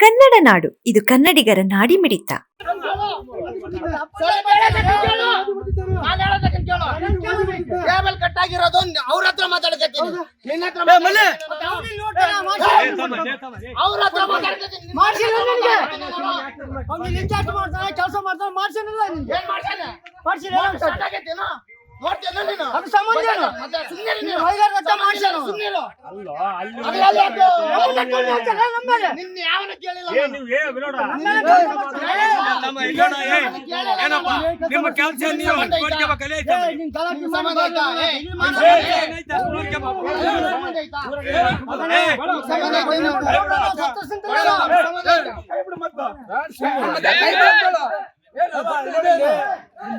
ಕನ್ನಡ ನಾಡು ಇದು ಕನ್ನಡಿಗರ ನಾಡಿ ಮಿಡಿತ ಅವ್ರ ಹತ್ರ ಮಾತಾಡಕತ್ತೀನಿ ನಿನ್ನ ಹತ್ರ ಅವ್ರ ಕೆಲಸ ಮಾಡ್ತಾನೆ ನಮ್ಮ ಕೆಲಸ ನೀವು ಸಂಬಂಧ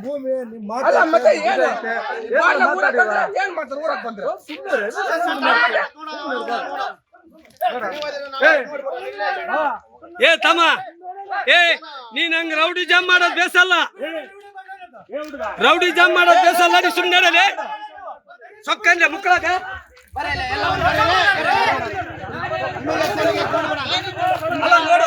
ಆಯ್ತಾ? ಏ? ಅಲ್ಲ ಮತ್ತೆ ಏನು? ಊರಾಗ್ ಬಂದ್ರೆ ಏನ್ ಮಾಡ್ತಾರೆ ಊರಾಗ್ ಬಂದ್ರೆ. ತಮ್ಮ. ಏ ನೀನ್ ಹಂಗ ರೌಡಿ ಜಾಮ್ ಮಾಡೋದ್ ಬೇಸಲ್ಲ. ರೌಡಿ ಜಾಮ್ ಮಾಡೋದ್ ಬೇಸಲ್ಲ ನೀ ಸುಮ್ಮನೆ ನಡಲೆ ಸೊಕ್ಕಂದೆ ಮುಕ್ಕಳಾಗ ಅಲ್ಲ ನೋಡು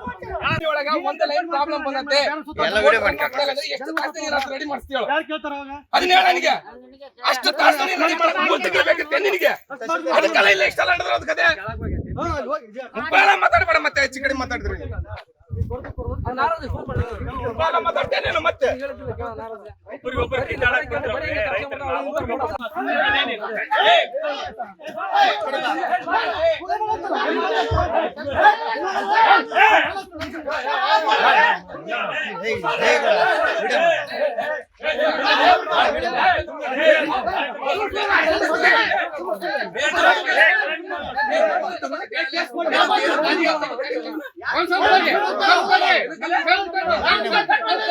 ಒಳಗ ಒಂದ್ ಲೈನ್ ಪ್ರಾಬ್ಲಮ್ ಬಂದತ್ತೆ ಎಷ್ಟು ತಾಸು ನೀನು ರೆಡಿ ಮಾಡಿಸ್ತೀಯ? ಅದನ್ನ ಹೇಳ ನನಗೆ. ಅಷ್ಟು ತಾಸು ನೀನು ರೆಡಿ ಬೇಕಿತ್ತೆ ನಿನಗೆ. ಅದಕ್ಕೆಲ್ಲ ಇಲ್ಲ. ಇಷ್ಟೆಲ್ಲ ನಡೆದ್ರೆ ಅದ್ ಕತೆ ಬೇಡ ಮಾತಾಡ್ಬೇಡ ಮತ್ತೆ ಹೆಚ್ಚು ಕಡೆ ಮಾತಾಡಿದ್ರಿ. ಮಾತಾಡ್ತೇನೆ ಮತ್ತೆ. कौन सा बोल रहा है कौन सा बोल रहा है कौन सा बोल रहा है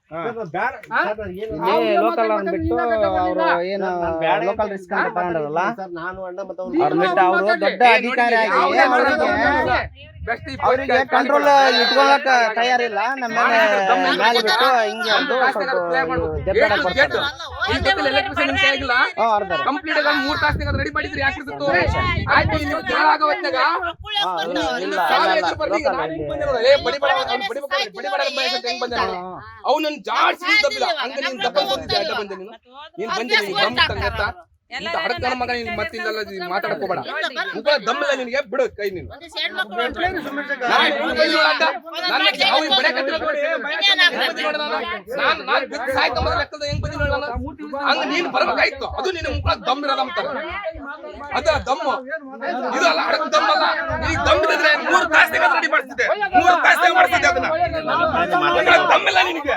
ಇಲ್ಲಿ ಲೋಕಲ್ ಅವ್ರನ್ನ ಬಿಟ್ಟು ಅವರು ಏನು ಲೋಕಲ್ ರಿಸ್ಕ್ ಅಂತ ತಗೊಂಡಾರಲ್ಲ? ಅವ್ರ ಬಿಟ್ಟು ಅವರು ದೊಡ್ಡ ಅಧಿಕಾರಿ ಆಗಿ ಅವರಿಗೆ ಕಂಟ್ರೋಲ್ ಇಟ್ಕೊಳಕ್ ತಯಾರಿಲ್ಲ. ನಮ್ಮ ಮೇಲೆ ಬಿಟ್ಟು ಹಿಂಗೆ ಅಂತ ಸ್ವಲ್ಪ ಬರ್ತಾರೆ. ಅರ್ಧ. ಕಂಪ್ಲೀಟ್ ಆಗಿ ಮೂರ್ ತಾಸ್ನಾಗ ರೆಡಿ ಮಾಡಿದ್ರಿ ಯಾಕಿರ್ತಿತ್ತು ಆಯ್ತು ನೀವು ಜಗಳ ಆಗೋ ಹೊತ್ನಾಗ ಹಾ, ಇಲ್ಲ ಇಲ್ಲ ಸಾವಿರ ಅಲ್ಲ, ಎದುರು ಬರ್ಲಿ, local ನಾನು ಅಲ್ಲಿ. ಬಂದೆ ನೋಡು. ಏ, ಬಡಿ ಬಡ- ಅವ್ನು ಜಾಡ್ಸಿ ದಬ್ಬಿಲ್ಲ ಹಂಗ ನೀನ್ ದಬ್ಬ ಬಂದಿದ್ದೆ ಅಡ್ಡ ಬಂದೆ ನೀನು. ನೀನ್ ಬಂದೆ ನೀನ್ ತಂಗತ್ತ ಇಂತ ಹಡಕನ ಮಗ ನೀನ್ ಮತ್ತಿಂದಲ್ಲ ಮಾತಾಡಕ್ ಹೋಗ್ಬೇಡ ಮುಗಳ ದಮ್ಮಿಲ್ಲ ನಿನಗೆ ಬಿಡು ಕೈ ನೀನು. ನಾನ್ ಹೆಂಗ್ ನಾನು. ನಾನ್- ನಾನ್? ನಾನು. ನೀನ್ ಬರ್ಬೇಕಾಯ್ತು. ಅದು ನಿನ್ನ ಮುಗಳ ದಮ್ ಇರೋದ ಅಂತ. ಅದ ದಮ್ಮು. ಇದು ಅಲ್ಲ ಹಡಕ್ ದಮ್ ಅಲ್ಲ. ಈಗ ದಮ್ ಇದ್ರೆ ಮೂರ್ ತಾಸ್ನಾಗ ರೆಡಿ ಮಾಡ್ತಿದ್ದೆ. ಮೂರು ತಾಸ್ನಾಗ ಮಾಡ್ತಿದ್ದೆ ಅದನ್ನ. ಮುಗಳ ದಮ್ ಇಲ್ಲ ನಿನಗೆ.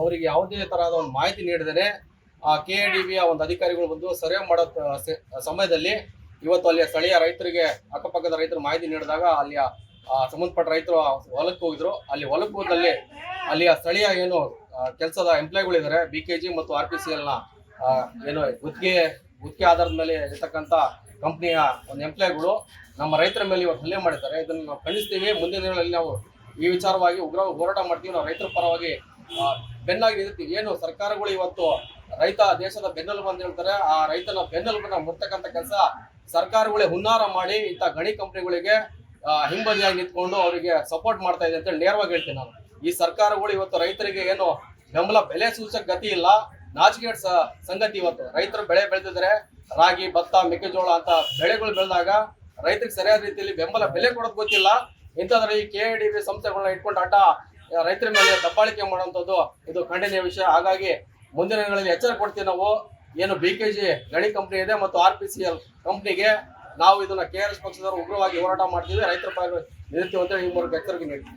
ಅವರಿಗೆ ಯಾವುದೇ ತರಹದ ಒಂದು ಮಾಹಿತಿ ನೀಡಿದರೆ ಆ ಕೆ ಡಿ ಬಿಯ ಒಂದು ಅಧಿಕಾರಿಗಳು ಬಂದು ಸರ್ವೆ ಮಾಡೋ ಸಮಯದಲ್ಲಿ ಇವತ್ತು ಅಲ್ಲಿಯ ಸ್ಥಳೀಯ ರೈತರಿಗೆ, ಅಕ್ಕಪಕ್ಕದ ರೈತರು ಮಾಹಿತಿ ನೀಡಿದಾಗ ಅಲ್ಲಿಯ ಸಂಬಂಧಪಟ್ಟ ರೈತರು ಹೊಲಕ್ಕೆ ಹೋಗಿದ್ರು. ಅಲ್ಲಿ ಹೊಲಕ್ಕೆ ಹೋದಲ್ಲಿ ಅಲ್ಲಿಯ ಸ್ಥಳೀಯ ಏನು ಕೆಲಸದ ಎಂಪ್ಲಾಯ್ಗಳಿದ್ದಾರೆ. ಬಿ ಕೆ ಜಿ ಮತ್ತು ಆರ್ ಪಿ ಸಿ ಎಲ್ನ ಏನು, ಗುತ್ತಿಗೆ ಗುತ್ತಿಗೆ ಆಧಾರದ ಮೇಲೆ ಇರ್ತಕ್ಕಂಥ ಕಂಪ್ನಿಯ ಒಂದು ಎಂಪ್ಲಾಯ್ಗಳು ನಮ್ಮ ರೈತರ ಮೇಲೆ ಇವತ್ತು ಹಲ್ಲೆ ಮಾಡಿದ್ದಾರೆ. ಇದನ್ನು ನಾವು ಖಂಡಿಸ್ತೀವಿ. ಮುಂದಿನ ದಿನಗಳಲ್ಲಿ ನಾವು ಈ ವಿಚಾರವಾಗಿ ಉಗ್ರ ಹೋರಾಟ ಮಾಡ್ತೀವಿ. ನಾವು ರೈತರ ಪರವಾಗಿ ಬೆನ್ನಾಗಿ ನಿಲ್ತೀವಿ ಏನು ಸರ್ಕಾರಗಳು ಇವತ್ತು ರೈತ ದೇಶದ ಬೆನ್ನೆಲುಬು ಅಂತ ಹೇಳ್ತಾರೆ. ಆ ರೈತನ ಬೆನ್ನೆಲುಬನ್ನ ಮುರ್ತಕ್ಕಂಥ ಕೆಲಸ ಸರ್ಕಾರಗಳೇ ಹುನ್ನಾರ ಮಾಡಿ ಇಂಥ ಗಣಿ ಕಂಪ್ನಿಗಳಿಗೆ ಹಿಂಬದಿಯಾಗಿ ನಿಂತ್ಕೊಂಡು ಅವರಿಗೆ ಸಪೋರ್ಟ್ ಮಾಡ್ತಾ ಇದೆ ಅಂತೇಳಿ ನೇರವಾಗಿ ಹೇಳ್ತೀನಿ ನಾನು. ಈ ಸರ್ಕಾರಗಳು ಇವತ್ತು ರೈತರಿಗೆ ಏನು ಬೆಂಬಲ ಬೆಲೆ ಸೂಚಕ ಗತಿ ಇಲ್ಲ. ನಾಚಿಕೆ ಸಂಗತಿ ಇವತ್ತು. ರೈತರು ಬೆಳೆ ಬೆಳೆದಿದ್ರೆ ರಾಗಿ, ಭತ್ತ, ಮೆಕ್ಕೆಜೋಳ ಅಂತ ಬೆಳೆಗಳು ಬೆಳೆದಾಗ ರೈತರಿಗೆ ಸರಿಯಾದ ರೀತಿಯಲ್ಲಿ ಬೆಂಬಲ ಬೆಲೆ ಕೊಡೋದು ಗೊತ್ತಿಲ್ಲ. ಇಂಥದ್ರೆ ಈ ಕೆ ಡಿ ಬಿ ಸಂಸ್ಥೆಗಳನ್ನ ಇಟ್ಕೊಂಡು ಆಟ ರೈತರ ಮೇಲೆ ದಬ್ಬಾಳಿಕೆ ಮಾಡುವಂಥದ್ದು ಇದು ಖಂಡನೀಯ ವಿಷಯ. ಹಾಗಾಗಿ ಮುಂದಿನ ದಿನಗಳಲ್ಲಿ ಎಚ್ಚರ ಕೊಡ್ತೀವಿ ನಾವು. ಏನು ಬಿ ಕೆ ಜಿ ಗಣಿ ಕಂಪ್ನಿ ಇದೆ ಮತ್ತು ಆರ್ ಪಿ ಸಿ ಎಲ್ ಕಂಪ್ನಿಗೆ ನಾವು ಇದನ್ನ ಕೆ ಆರ್ ಎಸ್ ಪಕ್ಷದವರು ಉಗ್ರವಾಗಿ ಹೋರಾಟ ಮಾಡ್ತೀವಿ. ರೈತರ ಪರ ನಿಲ್ತೀವಿ ಅಂತ ಈ ಮೂಲಕ ಎಚ್ಚರಿಕೆ ನೀಡ್ತೀವಿ.